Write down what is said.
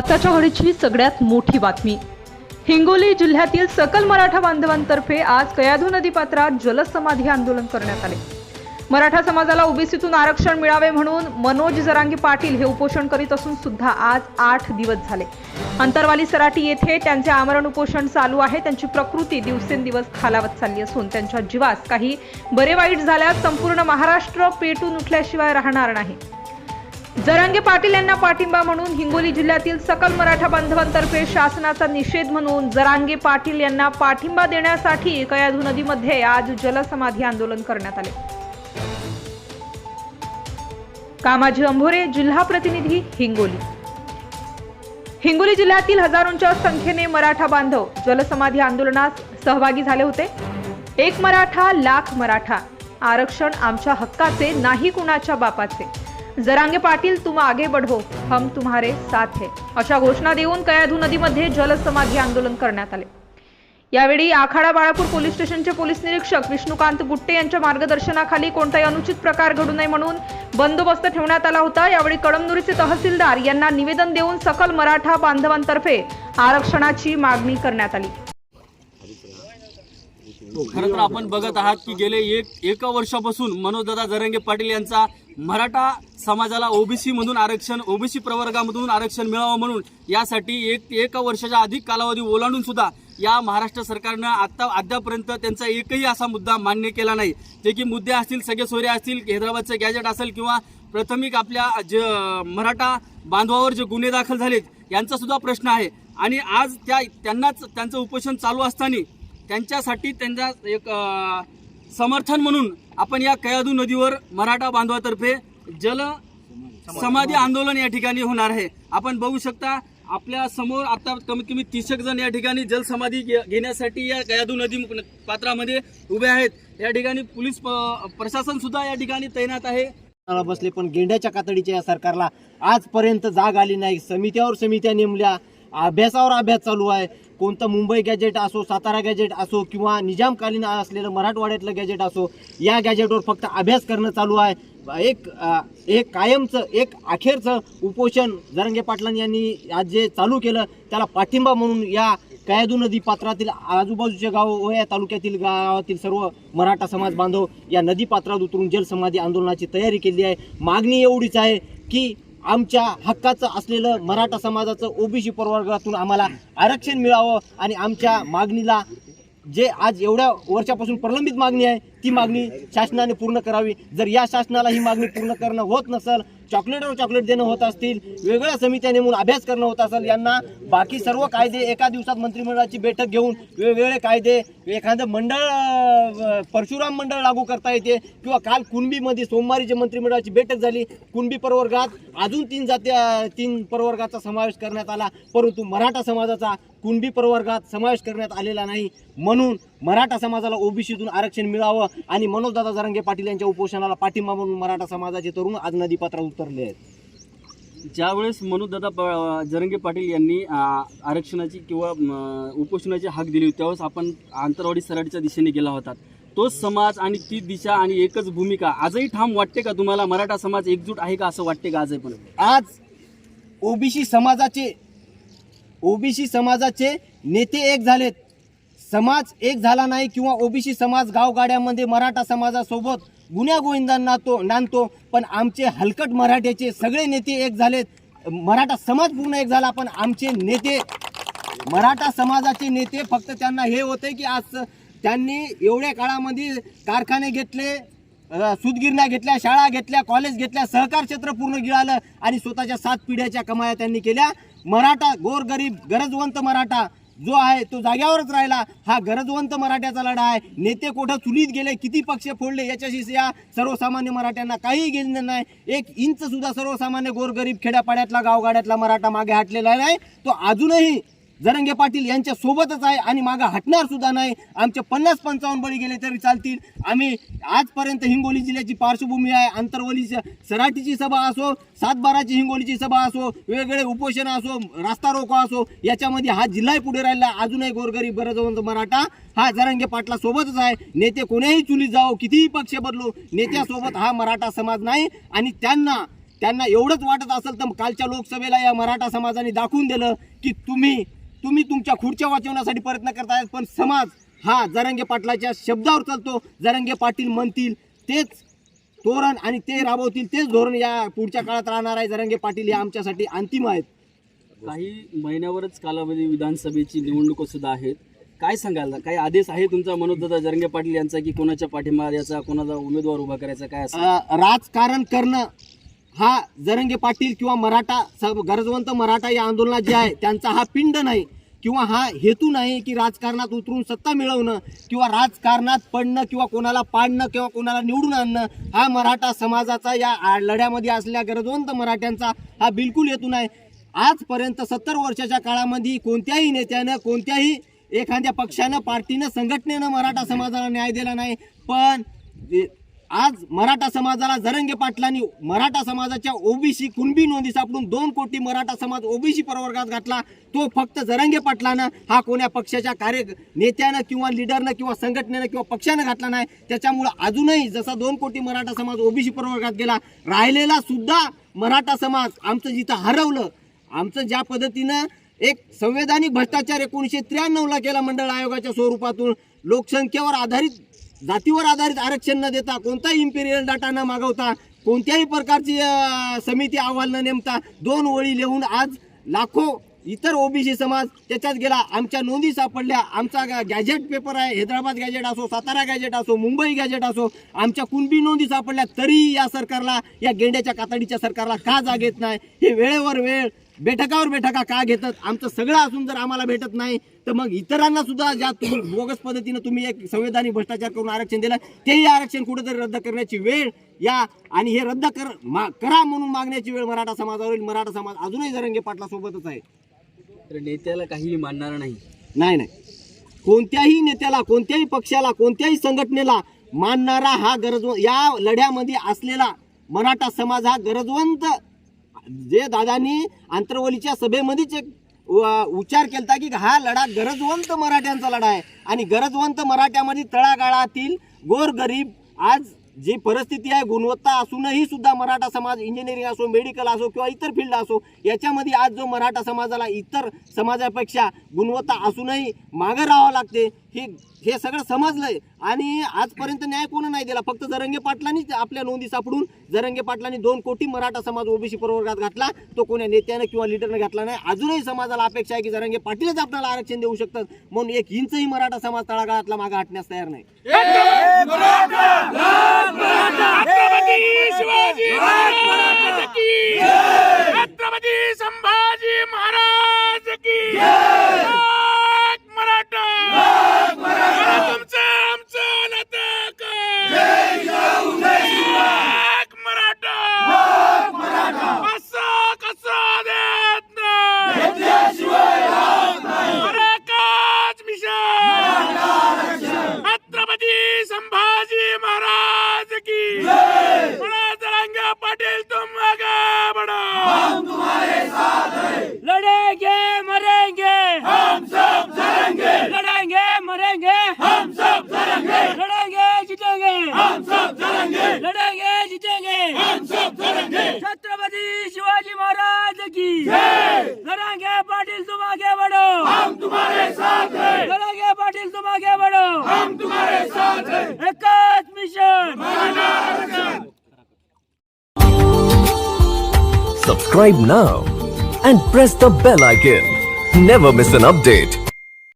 आताच्या घडीची सगळ्यात मोठी बातमी. हिंगोली जिल्ह्यातील सकल मराठा बांधवांतर्फे आज कयाधू नदीपात्रात जलसमाधी आंदोलन करण्यात आले. मराठा समाजाला ओबीसीतून आरक्षण मिळावे म्हणून मनोज जरांगी पाटील हे उपोषण करीत असून सुद्धा आज आठ दिवस झाले. अंतरवाली सराटी येथे त्यांचे आमरण उपोषण चालू आहे. त्यांची प्रकृती दिवसेंदिवस खालावत चालली असून त्यांच्या जीवास काही बरे वाईट झाल्यास संपूर्ण महाराष्ट्र पेटून उठल्याशिवाय राहणार नाही. जरांगे पाटील यांना पाठिंबा म्हणून हिंगोली जिल्ह्यातील सकल मराठा बांधवांतर्फे शासनाचा निषेध म्हणून जरांगे पाटील यांना पाठिंबा देण्यासाठी कयाधू नदीमध्ये आज जलसमाधी आंदोलन करण्यात आले. कामाजी अंभोरे जिल्हा प्रतिनिधी हिंगोली. हिंगोली जिल्ह्यातील हजारोंच्या संख्येने मराठा बांधव जलसमाधी आंदोलनात सहभागी झाले होते. एक मराठा लाख मराठा. आरक्षण आमच्या हक्काचे नाही कुणाच्या बापाचे. जरांगे पाटील तुम आगे बढ़ो हम तुम्हारे साथ है. अशा घोषणा देऊन कयाधू नदीमध्ये जलसमाधी आंदोलन करण्यात आले. यावेळी आखाडा बाळापूर पोलीस स्टेशनचे पोलीस निरीक्षक विष्णुकांत गुट्टे यांच्या मार्गदर्शनाखाली कोणताही अनुचित प्रकार घडू नये म्हणून बंदोबस्त ठेवण्यात आला होता. यावेळी कळमनुरीचे तहसीलदार यांना निवेदन देऊन सकल मराठा बांधवांतर्फे आरक्षणाची मागणी करण्यात आली. खरं तर आपण बघत आहात की गेले एक एका वर्षापासून मनोजदादा जरंगे पाटील यांचा मराठा समाजाला ओबीसी मधून आरक्षण ओबीसी प्रवर्गामधून आरक्षण मिळावं म्हणून यासाठी एक एका वर्षाच्या अधिक कालावधी ओलांडून सुद्धा या महाराष्ट्र सरकारनं आता अद्यापर्यंत त्यांचा एकही असा मुद्दा मान्य केला नाही. जे की मुद्दे असतील सगळे सोयरे असतील हैदराबादचं गॅजेट असेल किंवा प्राथमिक आपल्या जे मराठा बांधवावर जे गुन्हे दाखल झालेत यांचा सुद्धा प्रश्न आहे. आणि आज त्या त्यांनाच त्यांचं उपोषण चालू असताना त्यांच्यासाठी त्यांचा एक समर्थन म्हणून आपण या कयादू नदीवर मराठा बांधवातर्फे जल समाधी आंदोलन या ठिकाणी होणार आहे. आपण बघू शकता आपल्यासमोर आता कमीत कमी तीसक जण या ठिकाणी जलसमाधी घे- घेण्यासाठी या कयादू नदी पात्रामध्ये उभे आहेत. या ठिकाणी पोलीस प- प्रशासन सुद्धा या ठिकाणी तैनात आहे. बसले पण गेंड्याच्या कातडीच्या या सरकारला आजपर्यंत जाग आली नाही. समित्यावर समित्या नेमल्या. अभ्यासावर अभ्यास चालू आहे. कोणतं मुंबई गॅजेट असो सातारा गॅजेट असो किंवा निजामकालीन असलेलं मराठवाड्यातलं गॅजेट असो या गॅजेटवर फक्त अभ्यास करणं चालू आहे. एक एक कायमचं एक अखेरचं उपोषण जरंगे पाटलां यांनी आज जे चालू केलं त्याला पाठिंबा म्हणून या कयादू नदी पात्रातील आजूबाजूचे गाव व या तालुक्यातील गावातील सर्व मराठा समाज बांधव या नदी पात्रात उतरून जलसमाधी आंदोलनाची तयारी केली आहे. मागणी एवढीच आहे की आमच्या हक्काचं असलेलं मराठा समाजाचं ओबीसी प्रवर्गातून आम्हाला आरक्षण मिळावं आणि आमच्या मागणीला जे आज एवढ्या वर्षापासून प्रलंबित मागणी आहे ती मागणी शासनाने पूर्ण करावी. जर या शासनाला ही मागणी पूर्ण करणं होत नसेल चॉकलेटवर चॉकलेट देणं होत असतील वेगवेगळ्या समित्या नेमून अभ्यास करणं होत असेल यांना बाकी सर्व कायदे एका दिवसात मंत्रिमंडळाची बैठक घेऊन वेगवेगळे कायदे एखादं मंडळ परशुराम मंडळ लागू करता येते किंवा काल कुणबीमध्ये सोमवारी जे मंत्रिमंडळाची बैठक झाली कुणबी प्रवर्गात अजून तीन जाती तीन प्रवर्गाचा समावेश करण्यात आला परंतु मराठा समाजाचा कुणबी प्रवर्गात समावेश करण्यात आलेला नाही. म्हणून मराठा समाजाला ओबीसीतून आरक्षण मिळावं आणि मनोजदादा जरंगे पाटील यांच्या उपोषणाला पाठिंबा म्हणून मराठा समाजाचे तरुण आज नदीपात्रात उतरले आहेत. ज्यावेळेस मनोजदादा प- जरंगे पाटील यांनी आरक्षणाची किंवा उपोषणाची हाक दिली होती त्यावेळेस आपण आंतरवाडी सराटीच्या दिशेने गेला होता. तोच समाज आणि ती दिशा आणि एकच भूमिका आजही ठाम वाटते का तुम्हाला? मराठा समाज एकजूट आहे का असं वाटते का आजही पण आज ओबीसी समाजाचे ओबीसी समाजाचे नेते एक झालेत. समाज एक झाला नाही किंवा ओबीसी समाज गावगाड्यामध्ये मराठा समाजासोबत गुन्ह्या गोविंदांना तो नांदतो पण आमचे हलकट मराठ्याचे सगळे नेते एक झालेत. मराठा समाज पूर्ण एक झाला पण आमचे नेते मराठा समाजाचे नेते फक्त त्यांना हे होते की आज त्यांनी एवढ्या काळामध्ये कारखाने घेतले सुतगिरण्या घेतल्या शाळा घेतल्या कॉलेज घेतल्या सहकार क्षेत्र पूर्ण गिळालं आणि स्वतःच्या सात पिढ्याच्या कमाया त्यांनी केल्या. मराठा गोरगरीब गरजवंत मराठा जो आहे तो जाग्यावरच राहिला. हा गरजवंत मराठ्याचा लढा आहे. नेते कुठं चुलीत गेले किती पक्ष फोडले याच्याशी या सर्वसामान्य मराठ्यांना काहीही गेलं नाही. एक इंच सुद्धा सर्वसामान्य गोरगरीब खेड्यापाड्यातला गावगाड्यातला मराठा मागे हटलेला नाही. तो अजूनही जरंगे पाटील यांच्या सोबतच आहे आणि मागं हटणार सुद्धा नाही. आमचे पन्नास पंचावन्न बळी गेले तरी चालतील. आम्ही आजपर्यंत हिंगोली जिल्ह्याची पार्श्वभूमी आहे. आंतरवली सराठीची सराटीची सभा असो सातबाराची हिंगोलीची सभा असो वेगवेगळे उपोषण असो रास्ता रोको असो याच्यामध्ये हा जिल्हाही पुढे राहिला. अजूनही गोरगरीब गरजवंत मराठा हा जरंगे पाटला सोबतच आहे. नेते कोण्याही चुलीत जाओ कितीही पक्ष बदलो नेत्यासोबत हा मराठा समाज नाही. आणि त्यांना त्यांना एवढंच वाटत असेल तर कालच्या लोकसभेला या मराठा समाजाने दाखवून दिलं की तुम्ही तुम्ही तुमच्या खुर्च्या वाचवण्यासाठी प्रयत्न करतायत पण समाज हा जरंगे पाटलाच्या शब्दावर चालतो. जरंगे पाटील म्हणतील तेच धोरण आणि ते राबवतील तेच धोरण या पुढच्या काळात राहणार आहे. जरंगे पाटील हे आमच्यासाठी अंतिम आहेत. काही महिन्यावरच कालावधी विधानसभेची निवडणूक सुद्धा आहेत. काय सांगाल? काही आदेश आहे तुमचा मनोजदादा जरंगे पाटील यांचा की कोणाच्या पाठिंबा द्यायचा कोणाचा उमेदवार उभा करायचा काय राजकारण करणं हा जरंगे पाटील किंवा मराठा स- गरजवंत मराठा या आंदोलनात जे आहे त्यांचा हा पिंड नाही किंवा हा हेतू नाही की राजकारणात उतरून सत्ता मिळवणं किंवा राजकारणात पडणं किंवा कोणाला पाडणं किंवा कोणाला निवडून आणणं हा मराठा समाजाचा या आ- लढ्यामध्ये असल्या गरजवंत मराठ्यांचा हा बिलकुल हेतू नाही. आजपर्यंत सत्तर वर्षाच्या काळामध्ये कोणत्याही नेत्यानं कोणत्याही एखाद्या पक्षानं पार्टीनं संघटनेनं मराठा समाजाला न्याय दिला नाही. पण आज मराठा समाजाला जरंगे पाटलांनी मराठा समाजाच्या ओबीसी कुणबी नोंदी सापडून दोन कोटी मराठा समाज ओबीसी प्रवर्गात घातला तो फक्त जरंगे पाटलानं हा कोण्या पक्षाच्या कार्य नेत्यानं किंवा लिडरनं किंवा संघटनेनं किंवा पक्षानं घातला नाही. त्याच्यामुळं अजूनही जसा दोन कोटी मराठा समाज ओबीसी प्रवर्गात गेला राहिलेला सुद्धा मराठा समाज आमचं जिथं हरवलं आमचं ज्या पद्धतीनं एक संवैधानिक भ्रष्टाचार एकोणीसशे त्र्याण्णवला केला मंडळ आयोगाच्या स्वरूपातून लोकसंख्येवर आधारित जातीवर आधारित आरक्षण न देता कोणताही इम्पेरियल डाटा न मागवता कोणत्याही प्रकारची समिती अहवाल न नेमता दोन ओळी लिहून आज लाखो इतर ओबीसी समाज त्याच्यात गेला. आमच्या नोंदी सापडल्या. आमचा गॅजेट पेपर आहे. हैदराबाद गॅजेट असो सातारा गॅजेट असो मुंबई गॅजेट असो आमच्या कुणबी नोंदी सापडल्या. तरी या सरकारला या गेंड्याच्या कातडीच्या सरकारला का जाग येत नाही? हे वेळेवर वेळ बैठकावर बैठका का घेतात? आमचं सगळं असून जर आम्हाला भेटत नाही तर मग इतरांना सुद्धा ज्या तुम्ही बोगस पद्धतीनं तुम्ही एक संवैधानिक भ्रष्टाचार करून आरक्षण दिलं तेही आरक्षण कुठेतरी रद्द करण्याची वेळ या आणि हे रद्द कर मा करा म्हणून मागण्याची वेळ मराठा समाजावर येईल. मराठा समाज अजूनही जरंगे पाटला सोबतच आहे. तर नेत्याला काही मानणार नाही. नाही नाही. कोणत्याही नेत्याला कोणत्याही पक्षाला कोणत्याही संघटनेला मानणारा हा गरजव या लढ्यामध्ये असलेला मराठा समाज हा गरजवंत जे दादांनी आंतरवलीच्या सभेमध्येच एक उच्चार केलता की हा लढा गरजवंत मराठ्यांचा लढा आहे. आणि गरजवंत मराठ्यामध्ये तळागाळातील गोरगरीब आज जी परिस्थिती आहे गुणवत्ता असूनही सुद्धा मराठा समाज इंजिनिअरिंग असो मेडिकल असो किंवा इतर फील्ड असो याच्यामध्ये आज जो मराठा समाजाला इतर समाजापेक्षा गुणवत्ता असूनही मागं राहावं लागते. हे हे सगळं समजलंय. आणि आजपर्यंत न्याय कोण नाही दिला? फक्त जरंगे पाटलांनी आपल्या नोंदी सापडून जरंगे पाटलांनी दोन कोटी मराठा समाज ओबीसी प्रवर्गात घातला. तो कोण्या नेत्यानं किंवा लिडरनं घातला नाही. अजूनही समाजाला अपेक्षा आहे की जरंगे पाटीलच आपल्याला आरक्षण देऊ शकतात. म्हणून एक इंचही मराठा समाज तळागाळातला मागे हटण्यास तयार नाही छत्रपती शिवाजी महाराज की छत्रपती संभाजी महाराज की एक मराठा तुमचं आमचं नातं काय? एक मराठा असं कसं देत नाही अरे काच मिशन छत्रपती संभाजी महाराज की बड़ा तिरंगा पाटिल तुम आगे बढ़ो हम तुम्हारे साथ हैं लड़ेंगे मरेंगे हम सब लड़ेंगे लड़ेंगे मरेंगे हम सब लड़ेंगे लड़ेंगे जीतेंगे हम सब लड़ेंगे लड़ेंगे जीतेंगे हम सब लड़ेंगे छत्रपति शिवाजी महाराज की लड़ेंगे पाटिल तुम आगे बढ़ो हम तुम्हारे साथ हैं लड़ेंगे पाटिल तुम आगे बढ़ो हम तुम्हारे साथ हैं एक mission Subscribe now and press the bell icon. Never miss an update.